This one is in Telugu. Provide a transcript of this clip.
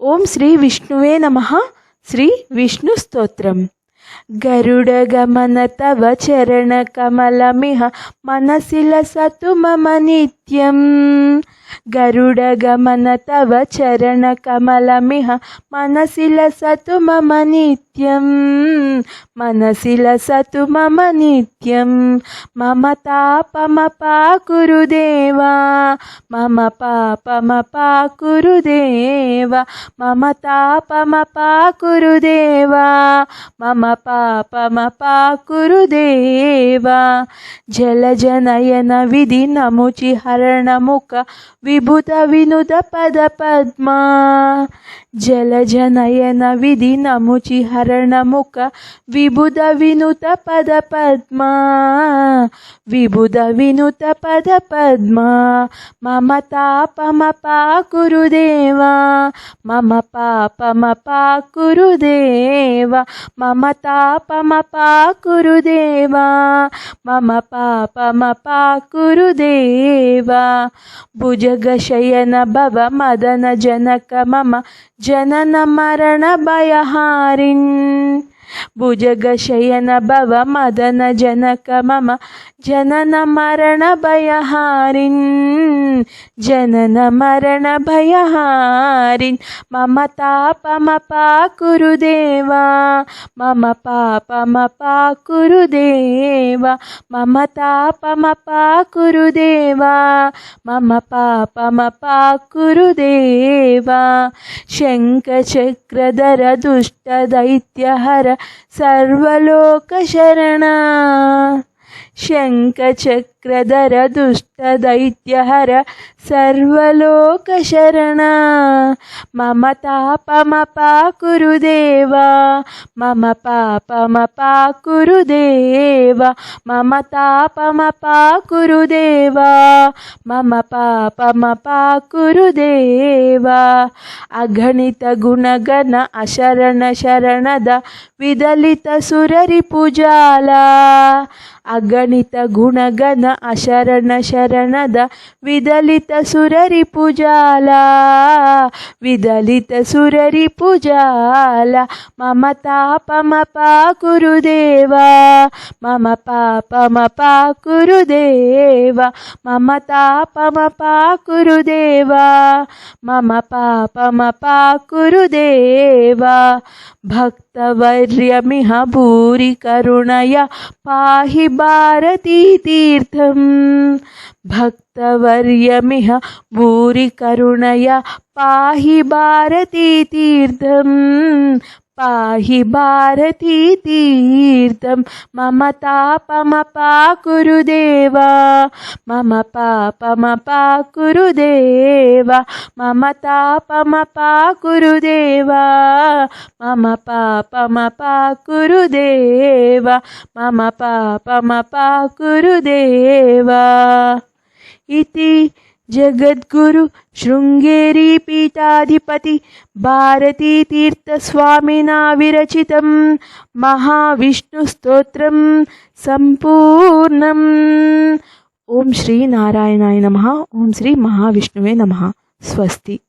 ఓం శ్రీ విష్ణువే నమ. శ్రీ విష్ణు స్తోత్రం. గరుడగమన తవ చరణ కమలమిహ మనసిల సతు మమ నిత్య నిత్యం గరుడగమన తవ చరణ కమలమిహ మనసిల సతు మమ నిత్యం మనసిల సతు మమ నిత్యం మమ తాపమ పాకురుదేవా మమ పాపమ పాకురుదేవా మమ తాపమ పాకురుదేవా మమ పాపమ పాకురుదేవా జలజనయన విధి నముచి ಕಾರಣಮುಖ ವಿಭುತ ವಿನುತ ಪದ ಪದ್ಮ. ಜಲಜನಯನ ವಿಧಿ ನಮುಚಿ ಹರಣಮುಖ ವಿಭುತ ವಿನುತ ಪದ ಪದ್ಮ. ವಿಭುತ ವಿನುತ ಪದ ಪದ್ಮ. ಮಮ ತಾಪಮ ಪಾ ಕುರುದೇವ. ಮಮ ಪಾಪಮ ಪಾ ಕುರುದೇವ. ಮಮ ತಾಪಮ ಪಾ ಕುರುದೇವ. ಮಮ ಪಾಪಮ ಪಾ ಕುರುದೇವ. ಶಿವ ಭುಜಗಶಯನ ಭವ ಮದನ ಜನಕ ಮಮ. ಜನನ ಮರಣ ಭಯಹಾರಿಣ್ జనన మరణ భయహారిన్ జనన మరణ భయహారిన్ మమ తాపమ పాకురుదేవా మమ పాపమ పాకురుదేవా మమ తాపమ పాకురుదేవా మమ పాపమ పాకురుదేవా శంఖచక్రధర దుష్ట దైత్యహర సర్వలోక శరణ. ಶಂಖಚಕ್ರಧರ ದುಷ್ಟ ದೈತ್ಯಹರ ಸರ್ವಲೋಕ ಶರಣ ಮಮ ತಾಪಮಪಾ ಕುರುದೇವ. ಮಮ ಪಾಪಮಪಾ ಕುರುದೇವ. ಮಮ ತಾಪಮಪಾ ಕುರುದೇವ. ಮಮ ಪಾಪಮಪಾ ಕುರುದೇವ. ಅಗಣಿತ ಗುಣಗನ ಅಶರಣ ಶರಣದ ವಿದಲಿತ ಸುರರಿ ಪೂಜಾಲ. ಅಗ ಗಣಿತ ಗುಣಗನ ಅಶರಣ ಶರಣದ ವಿದಲಿತ ಸುರರಿ ಪೂಜಾಲ. ವಿದಲಿತ ಸುರರಿ ಪೂಜಾಲ. ಮಮ ತಾಪಮ ಪಾ ಕುರುದೇವ. ಮಮ ಪಾಪಮ ಪಾ ಕುರುದೇವ. ಮಮ ತಾಪಮ ಪಾ ಕುರುದೇವ. ಮಮ ಪಾಪಮ ಪಾ ಕುರುದೇವ. ಭಕ್ತವರ್ಯಮಿಹ ಭೂರಿ ಕರುಣಯ ಪಾಹಿ ಬಾ भारतीतीर्थं भक्तवर्यमिह भूरिकरुणया पाहि भारतीतीर्थं पाहि भारतीतीर्थम् తీర్థం. మమ తాపమ పాకురుదేవా. మమ పాపమ పాకురుదేవా. మమ తాపమ పాకురుదేవా. మమ పాపమ పాకురుదేవా. మమ పాపమ పాకురుదేవా. ఇది జగద్గురు శృంగేరీ పీఠాధిపతి భారతీతీర్థస్వామినా విరచితం మహావిష్ణుస్తోత్రం సంపూర్ణం. ఓం శ్రీ నారాయణాయ నమ. ఓం శ్రీ మహావిష్ణువే నమ. స్వస్తి.